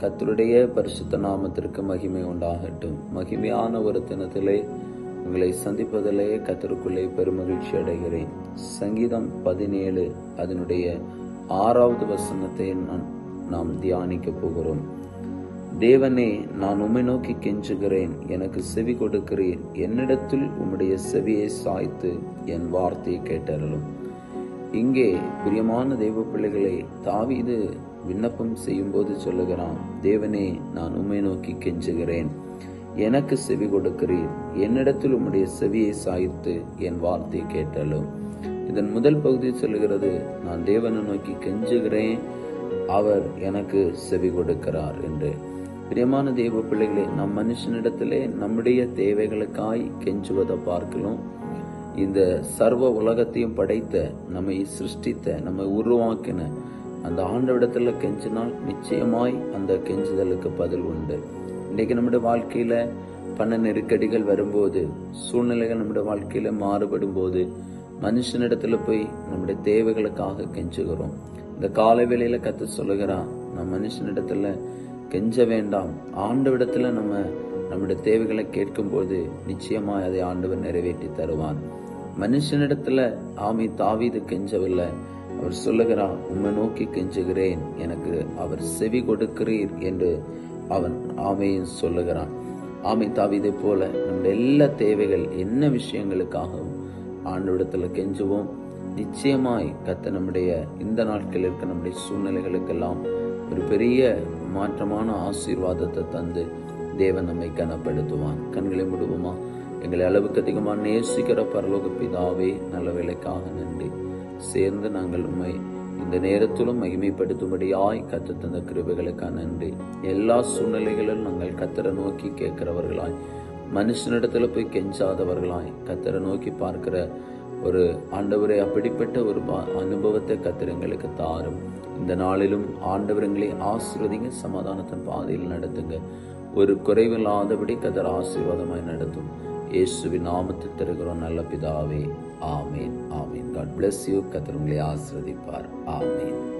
கத்தருடைய பரிசுத்த நாமத்திற்கு மகிமை உண்டாகட்டும். மகிமையான ஒரு தினத்திலே உங்களை சந்திப்பதிலே கத்தருக்குள்ளே பெருமகிழ்ச்சி அடைகிறேன். சங்கீதம் பதினேழு அதனுடைய ஆறாவது வசனத்தை நான் நாம் தியானிக்க போகிறோம். தேவனே நான் உம்மை நோக்கி கெஞ்சுகிறேன். எனக்கு செவி கொடுக்கிறீர். என்னிடத்தில் உம்முடைய செவியை சாய்த்து என் வார்த்தையை கேட்டறலும் இங்கே பிரியமான தெய்வ பிள்ளைகளை தாவீது விண்ணப்பம் செய்யும்போது சொல்லுகிறான் தேவனே நான் உம்மை நோக்கி கெஞ்சுகிறேன். எனக்கு செவி கொடுக்கிறீர். என்னிடத்தில் உம்முடைய செவியை சாய்த்து என் வார்த்தையை கேட்டாலும். இதன் முதல் பகுதி சொல்லுகிறது நான் தேவனை நோக்கி கெஞ்சுகிறேன். அவர் எனக்கு செவி கொடுக்கிறார் என்று. பிரியமான தெய்வ பிள்ளைகளே நம் மனுஷனிடத்திலே நம்முடைய தேவைகளுக்காய் கெஞ்சுவதை பார்க்கலாம் இந்த சர்வ உலகத்தையும் படைத்த நம்மை சிருஷ்டித்த நம்மை உருவாக்கின அந்த ஆண்டவிடத்தில் கெஞ்சினால் நிச்சயமாய் அந்த கெஞ்சுதலுக்கு பதில் உண்டு. இன்றைக்கு நம்முடைய வாழ்க்கையில் பண நெருக்கடிகள் வரும்போது சூழ்நிலைகள் நம்முடைய வாழ்க்கையில் மாறுபடும் போது மனுஷனிடத்தில் போய் நம்முடைய தேவைகளுக்காக கெஞ்சுகிறோம். இந்த காலை வேளையில் கற்று சொல்லுகிறான் நம்ம மனுஷனிடத்தில் கெஞ்ச வேண்டாம். ஆண்டவிடத்தில் நம்ம நம்முடைய தேவைகளை கேட்கும்போது நிச்சயமாக அதை ஆண்டவர் நிறைவேற்றி தருவான் மனுஷனிடத்துல ஆமை தாவீது கெஞ்சவில்லை. அவர் சொல்லுகிறான் உம்மை நோக்கி கெஞ்சுகிறேன். எனக்கு அவர் செவி கொடுக்கிறீர் என்று அவன் ஆமையும் சொல்லுகிறான். ஆமை தாவீதை போல நம்முடைய எல்லா தேவைகள் என்ன விஷயங்களுக்காகவும் ஆண்டவிடத்துல கெஞ்சுவோம். நிச்சயமாய் கத்த நம்முடைய இந்த நாட்களில் இருக்க நம்முடைய சூழ்நிலைகளுக்கெல்லாம் ஒரு பெரிய மாற்றமான ஆசீர்வாதத்தை தந்து தேவன் நம்மை கனப்படுத்துவான். கண்களை முடுவோமா? எங்களை அளவுக்கு அதிகமாக நேசிக்கிற பரலோக பிதாவே நல்ல வேலைக்காக நன்றி. சேர்ந்து நாங்கள் உண்மை இந்த நேரத்திலும் மகிமைப்படுத்தும்படியாய் கத்து தந்த கிருபைகளுக்காக நன்றி. எல்லா சூழ்நிலைகளிலும் நாங்கள் கத்தரை நோக்கி கேட்கிறவர்களாய் மனுஷனிடத்துல போய் கெஞ்சாதவர்களாய் கத்தரை நோக்கி பார்க்கிற ஒரு ஆண்டவரை அப்படிப்பட்ட ஒரு அனுபவத்தை கத்தர் எங்களுக்கு தாரும். இந்த நாளிலும் ஆண்டவரங்களை ஆசீர்வதிங்க சமாதானத்தின் பாதையில் நடத்துங்க. ஒரு குறைவில்லாதபடி கதர் ஆசீர்வாதமாய் நடத்தும். இயேசுவின் நாமத்தில் தருகிறோம் நல்ல பிதாவே ஆமேன் ஆமேன். காட் பிளஸ் யூ கத்தர் உங்களை ஆசீர்வதிப்பார். ஆமேன்.